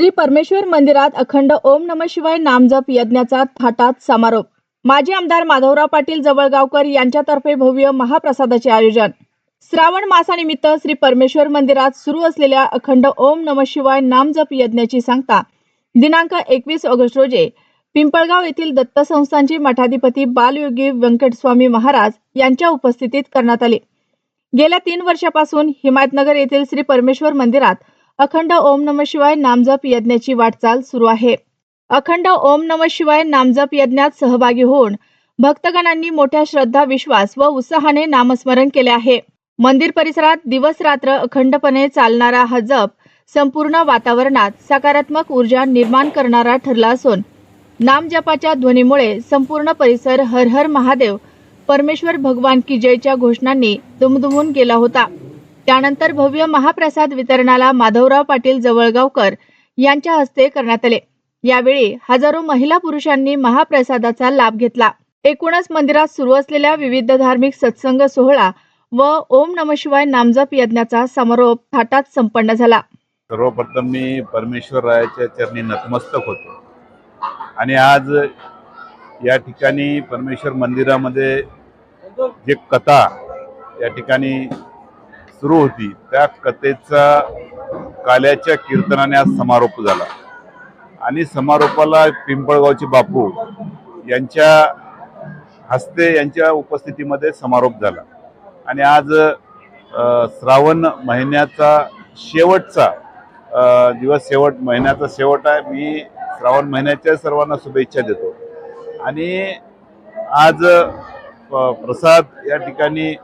श्री परमेश्वर मंदिरात अखंड ओम नम शिवाय नामजप यज्ञाचा थाटात समारोप. माजी आमदार माधवराव पाटील जवळगावकर यांच्यातर्फे भव्य महाप्रसादाचे आयोजन. श्रावण मासानिमित्त श्री परमेश्वर मंदिरात सुरू असलेल्या अखंड ओम नम शिवाय नामजप यज्ञाची सांगता दिनांक एकवीस ऑगस्ट रोजी पिंपळगाव येथील दत्त संस्थांचे मठाधिपती बालयोगी व्यंकटस्वामी महाराज यांच्या उपस्थितीत करण्यात आली. गेल्या तीन वर्षापासून हिमायतनगर येथील श्री परमेश्वर मंदिरात अखंड ओम नम शिवाय नामजप यज्ञाची वाटचाल सुरू आहे. अखंड ओम नम शिवाय नामजप यज्ञात सहभागी होऊन भक्तगणांनी मोठ्या श्रद्धा विश्वास व उत्साहाने नामस्मरण केले आहे. मंदिर परिसरात दिवस रात्र अखंडपणे चालणारा हा जप संपूर्ण वातावरणात सकारात्मक ऊर्जा निर्माण करणारा ठरला असून नामजपाच्या ध्वनीमुळे संपूर्ण परिसर हर हर महादेव परमेश्वर भगवान की जयच्या घोषणांनी दुमदुमून गेला होता. त्यानंतर भव्य महाप्रसाद वितरणाला माधवराव पाटील जवळगावकर यांच्या हस्ते करण्यात आले. यावेळी हजारो महिला पुरुषांनी महाप्रसादाचा लाभ घेतला. एकूणच मंदिरात सुरू असलेल्या विविध धार्मिक सत्संग सोहळा व ओम नम शिवाय नामजप यज्ञाचा समारोप थाटात संपन्न झाला. सर्वप्रथम मी परमेश्वर रायाच्या चरणी नतमस्तक होतो. आणि आज या ठिकाणी परमेश्वर मंदिरामध्ये जे कथा या ठिकाणी सुरू होती. त्या कथेचा काल्याच्या कीर्तनाने आज समारोप झाला. आणि समारोपाला पिंपळगावचे बापू यांच्या हस्ते यांच्या उपस्थितीमध्ये समारोप झाला. आणि आज श्रावण महिन्याचा शेवटचा दिवस शेवट महिन्याचा शेवट आहे. मी श्रावण महिन्याच्या सर्वांना शुभेच्छा देतो. आणि आज प्रसाद या ठिकाणी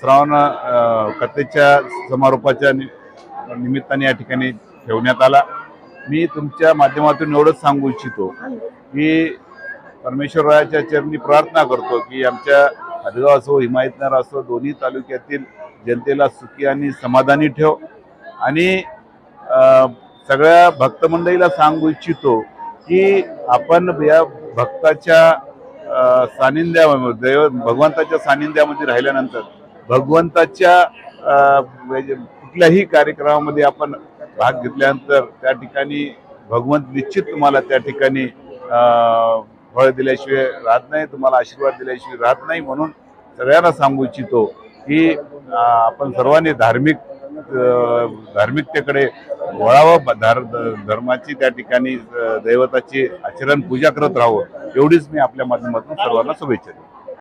श्रावण कथेच्या समारोपाच्या नि- निमित्ताने या ठिकाणी ठेवण्यात आला. मी तुमच्या माध्यमातून एवढंच सांगू इच्छितो की परमेश्वररायाच्या चरणी प्रार्थना करतो की आमच्या हदगाव असो हिमायतनगर असो दोन्ही तालुक्यातील जनतेला सुखी आणि समाधानी ठेव. आणि सगळ्या भक्तमंडळीला सांगू इच्छितो की आपण या भक्ताच्या सानिध्या सानिध्यामध्ये भगवंताच्या सानिध्यामध्ये राहिल्यानंतर भगवंताच्या म्हणजे कुठल्याही कार्यक्रमामध्ये आपण भाग घेतल्यानंतर त्या ठिकाणी भगवंत निश्चित तुम्हाला त्या ठिकाणी फळ दिल्याशिवाय राहत नाही तुम्हाला आशीर्वाद दिल्याशिवाय राहत नाही म्हणून सगळ्यांना सांगू इच्छितो की आपण सर्वांनी धार्मिक धार्मिकतेकडे वळावं ब- धार धर्माची त्या ठिकाणी दैवताची आचरण पूजा करत राहावं एवढीच मी आपल्या माध्यमातून सर्वांना शुभेच्छा